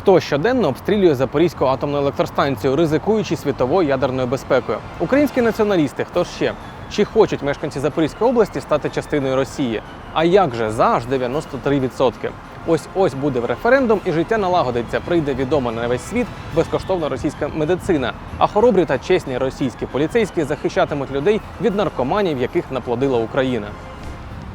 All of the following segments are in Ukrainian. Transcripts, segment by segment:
Хто щоденно обстрілює Запорізьку атомну електростанцію, ризикуючи світовою ядерною безпекою? Українські націоналісти, хто ще? Чи хочуть мешканці Запорізької області стати частиною Росії? А як же за аж 93%? Ось ось буде в референдум, і життя налагодиться. Прийде відома на весь світ безкоштовна російська медицина. А хоробрі та чесні російські поліцейські захищатимуть людей від наркоманів, яких наплодила Україна.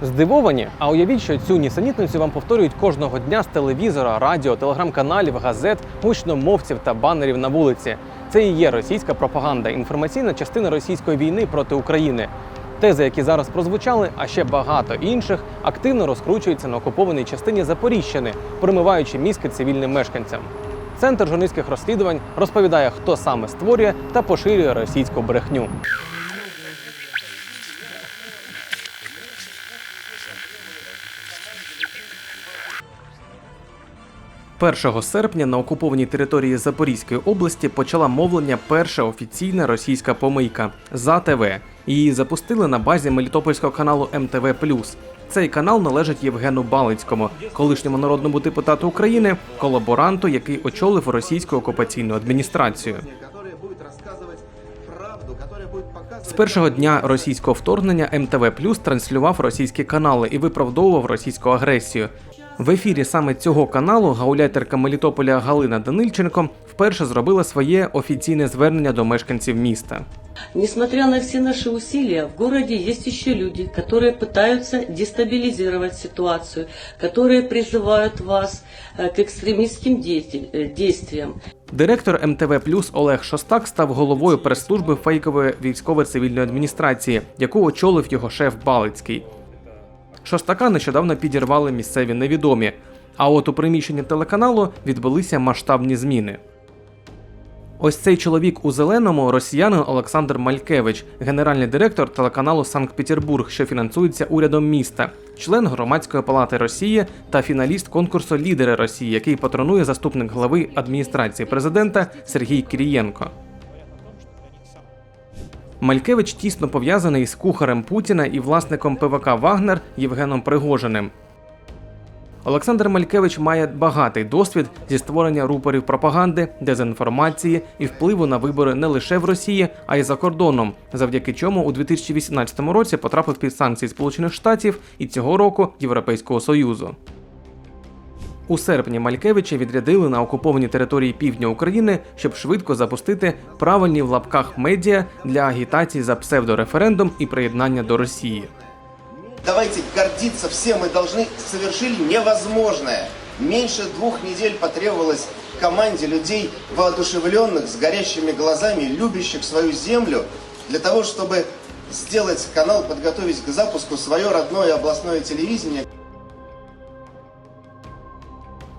Здивовані? А уявіть, що цю нісенітницю вам повторюють кожного дня з телевізора, радіо, телеграм-каналів, газет, гучномовців та банерів на вулиці. Це і є російська пропаганда, інформаційна частина російської війни проти України. Тези, які зараз прозвучали, а ще багато інших, активно розкручуються на окупованій частині Запоріжщини, промиваючи мізки цивільним мешканцям. Центр журналістських розслідувань розповідає, хто саме створює та поширює російську брехню. 1 серпня на окупованій території Запорізької області почала мовлення перша офіційна російська помийка за ТВ. Її запустили на базі Мелітопольського каналу МТВ Цей канал належить Євгену Балицькому, колишньому народному депутату України, колаборанту, який очолив російську окупаційну адміністрацію. З першого дня російського вторгнення МТВ Плюс транслював російські канали і виправдовував російську агресію. В ефірі саме цього каналу гауляйтерка Мелітополя Галина Данильченко вперше зробила своє офіційне звернення до мешканців міста. Несмотря на все наши усилия, в городе есть еще люди, которые пытаются дестабилизировать ситуацию, которые призывают вас э, к экстремистским дейти- э, действиям. Директор МТВ Олег Шостак став головою прес-служби фейкової військово-цивільної адміністрації, яку очолив його шеф Балицький. Шостака нещодавно підірвали місцеві невідомі. А от у приміщенні телеканалу відбулися масштабні зміни. Ось цей чоловік у зеленому росіянин Олександр Малькевич, генеральний директор телеканалу Санкт-Петербург, що фінансується урядом міста, член громадської палати Росії та фіналіст конкурсу Лідери Росії, який патронує заступник глави адміністрації президента Сергій Кирієнко. Малькевич тісно пов'язаний з кухарем Путіна і власником ПВК Вагнер Євгеном Пригожиним. Олександр Малькевич має багатий досвід зі створення рупорів пропаганди, дезінформації і впливу на вибори не лише в Росії, а й за кордоном, завдяки чому у 2018 році потрапив під санкції Сполучених Штатів і цього року Європейського Союзу. У серпні Малькевича відрядили на окуповані території півдня України, щоб швидко запустити правильні в лапках медіа для агітації за псевдореферендум і приєднання до Росії. Давайте гордиться все, мы должны совершили невозможное. Меньше двух недель потребовалось команде людей, воодушевленных, с горящими глазами, любящих свою землю, для того, чтобы сделать канал, подготовить к запуску свое родное областное телевидение.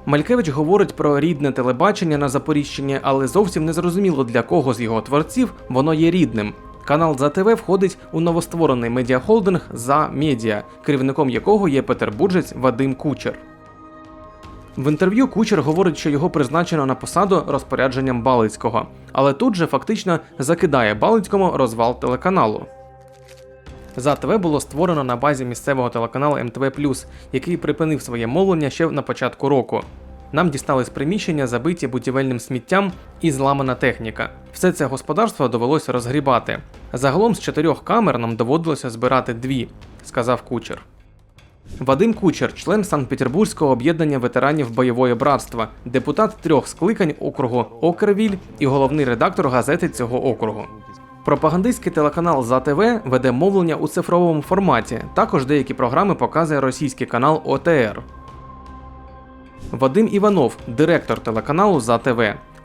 Малькевич говорить про рідне телебачення на Запоріжчині, але зовсім не зрозуміло для кого з його творців воно є рідним. Канал за ТВ входить у новостворений медіахолдинг за медіа, керівником якого є петербуржець Вадим Кучер. В інтерв'ю Кучер говорить, що його призначено на посаду розпорядженням Балицького, але тут же фактично закидає Балицькому розвал телеканалу. За ТВ було створено на базі місцевого телеканалу МТВ який припинив своє мовлення ще на початку року. Нам дістались приміщення, забиті будівельним сміттям і зламана техніка. Все це господарство довелося розгрібати. Загалом з чотирьох камер нам доводилося збирати дві, сказав кучер. Вадим Кучер, член Санкт-Петербурзького об'єднання ветеранів бойової братства, депутат трьох скликань округу Окервіль і головний редактор газети цього округу. Пропагандистський телеканал за ТВ веде мовлення у цифровому форматі. Також деякі програми показує російський канал ОТР. Вадим Іванов, директор телеканалу за ТВ.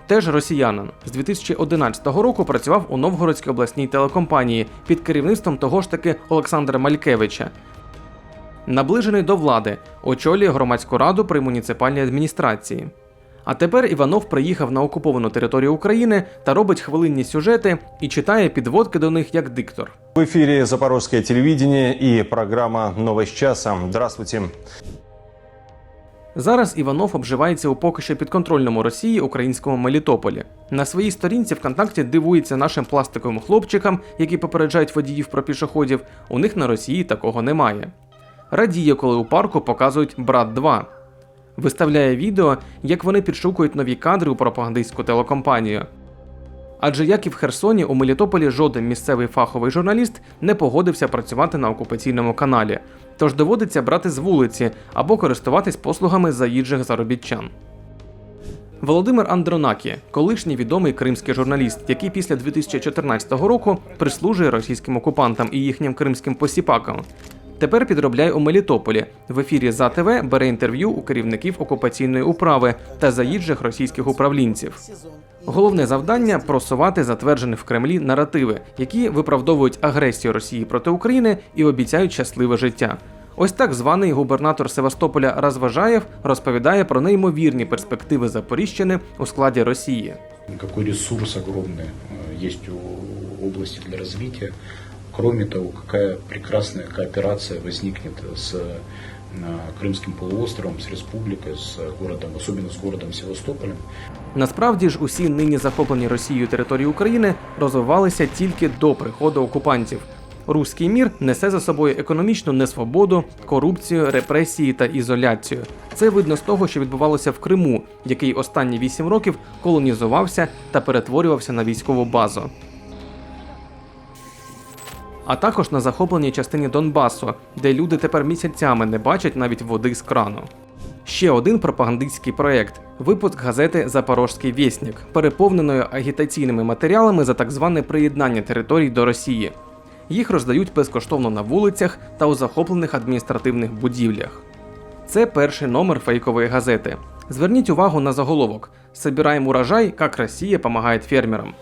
Теж росіянин. З 2011 року працював у Новгородській обласній телекомпанії під керівництвом того ж таки Олександра Малькевича. Наближений до влади, очолює громадську раду при муніципальній адміністрації. А тепер Іванов приїхав на окуповану територію України та робить хвилинні сюжети і читає підводки до них як диктор. В эфире Запорожское телевидение и программа «Новость часа». Здравствуйте. Зараз Іванов обживається у поки що підконтрольному Росії українському Мелітополі. На своїй сторінці ВКонтакті дивується нашим пластиковим хлопчикам, які попереджають водіїв про пішоходів. У них на Росії такого немає. Радіє, коли у парку показують брат 2. Виставляє відео, як вони підшукують нові кадри у пропагандистську телекомпанію. Адже як і в Херсоні, у Мелітополі жоден місцевий фаховий журналіст не погодився працювати на окупаційному каналі, тож доводиться брати з вулиці або користуватись послугами заїжджих заробітчан. Володимир Андронакі, колишній відомий кримський журналіст, який після 2014 року прислужує російським окупантам і їхнім кримським посіпакам. Тепер підробляє у Мелітополі. В ефірі за ТВ бере інтерв'ю у керівників окупаційної управи та заїжджих російських управлінців. Головне завдання просувати затверджені в Кремлі наративи, які виправдовують агресію Росії проти України і обіцяють щасливе життя. Ось так званий губернатор Севастополя Розважаєв розповідає про неймовірні перспективи Запоріжчини у складі Росії. какой ресурс огромный э, есть у области для развития. Кроме того, какая прекрасная кооперация возникнет с э, Крымским полуостровом, с республикой, с городом, особенно с городом Севастополем. Насправді ж усі нині захоплені Росією території України розвивалися тільки до приходу окупантів. Руський мір несе за собою економічну несвободу, корупцію, репресії та ізоляцію. Це видно з того, що відбувалося в Криму, який останні вісім років колонізувався та перетворювався на військову базу. А також на захопленій частині Донбасу, де люди тепер місяцями не бачать навіть води з крану. Ще один пропагандистський проєкт випуск газети Запорожський вєснік, переповненою агітаційними матеріалами за так зване приєднання територій до Росії. Їх роздають безкоштовно на вулицях та у захоплених адміністративних будівлях. Це перший номер фейкової газети. Зверніть увагу на заголовок: Собираємо урожай, як Росія допомагає фермерам.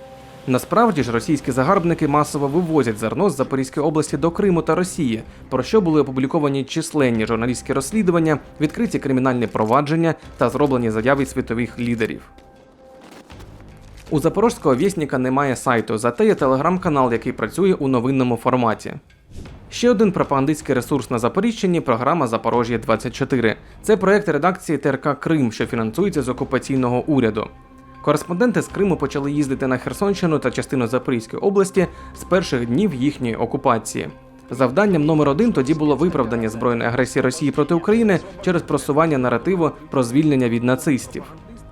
Насправді ж російські загарбники масово вивозять зерно з Запорізької області до Криму та Росії, про що були опубліковані численні журналістські розслідування, відкриті кримінальні провадження та зроблені заяви світових лідерів. У запорозького вісніка немає сайту, зате є телеграм-канал, який працює у новинному форматі. Ще один пропагандистський ресурс на Запоріжчині програма Запорож'я 24 Це проєкт редакції ТРК Крим, що фінансується з окупаційного уряду. Кореспонденти з Криму почали їздити на Херсонщину та частину Запорізької області з перших днів їхньої окупації. Завданням номер один тоді було виправдання збройної агресії Росії проти України через просування наративу про звільнення від нацистів.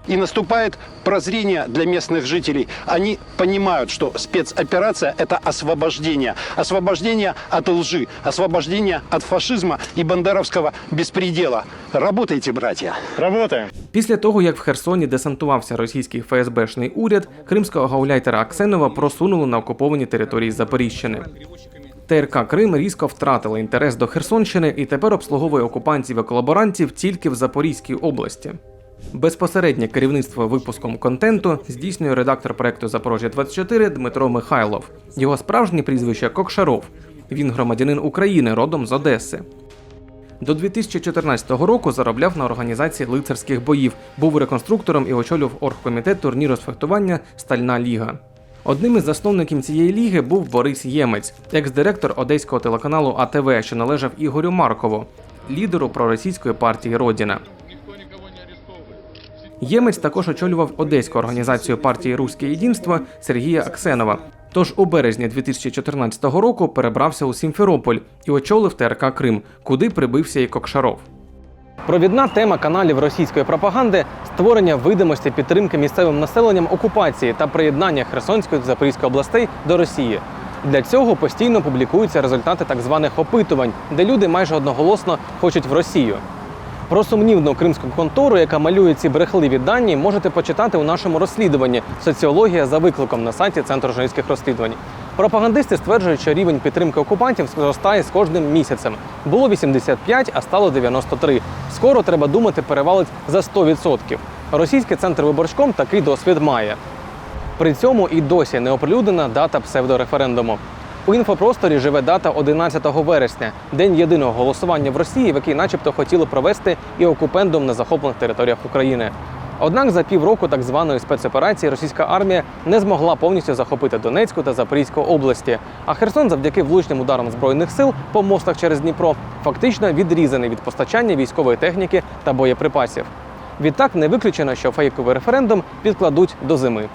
И наступает прозрение для местных жителей. Они понимают, что спецоперация – это освобождение. Освобождение от лжи, освобождение от фашизма и бандеровского беспредела. Работайте, братья. Работаем! Після того, як в Херсоні десантувався російський ФСБшний уряд, кримського гауляйтера Аксенова просунули на окуповані території Запоріжщини. ТРК Крим різко втратила інтерес до Херсонщини і тепер обслуговує окупантів і колаборантів тільки в Запорізькій області. Безпосереднє керівництво випуском контенту здійснює редактор проекту Запорожжя 24 Дмитро Михайлов. Його справжнє прізвище Кокшаров. Він громадянин України, родом з Одеси. До 2014 року заробляв на організації лицарських боїв, був реконструктором і очолював оргкомітет турніру з фехтування Стальна Ліга. Одним із засновників цієї ліги був Борис Ємець, екс-директор одеського телеканалу АТВ, що належав Ігорю Маркову, лідеру проросійської партії Родіна. Ємець також очолював одеську організацію партії Руське Єдинство Сергія Аксенова. Тож у березні 2014 року перебрався у Сімферополь і очолив ТРК Крим, куди прибився і Кокшаров. Провідна тема каналів російської пропаганди створення видимості підтримки місцевим населенням окупації та приєднання Херсонської та Запорізької областей до Росії. Для цього постійно публікуються результати так званих опитувань, де люди майже одноголосно хочуть в Росію. Про сумнівну кримську контору, яка малює ці брехливі дані, можете почитати у нашому розслідуванні Соціологія за викликом на сайті Центру журналістських розслідувань. Пропагандисти стверджують, що рівень підтримки окупантів зростає з кожним місяцем. Було 85, а стало 93. Скоро треба думати, перевалить за 100%. Російський центр виборчком такий досвід має. При цьому і досі не оприлюднена дата псевдореферендуму. У інфопросторі живе дата 11 вересня, день єдиного голосування в Росії, в який, начебто, хотіли провести і окупендум на захоплених територіях України. Однак за півроку так званої спецоперації російська армія не змогла повністю захопити Донецьку та Запорізьку області. А Херсон, завдяки влучним ударам збройних сил по мостах через Дніпро, фактично відрізаний від постачання військової техніки та боєприпасів. Відтак не виключено, що фейковий референдум підкладуть до зими.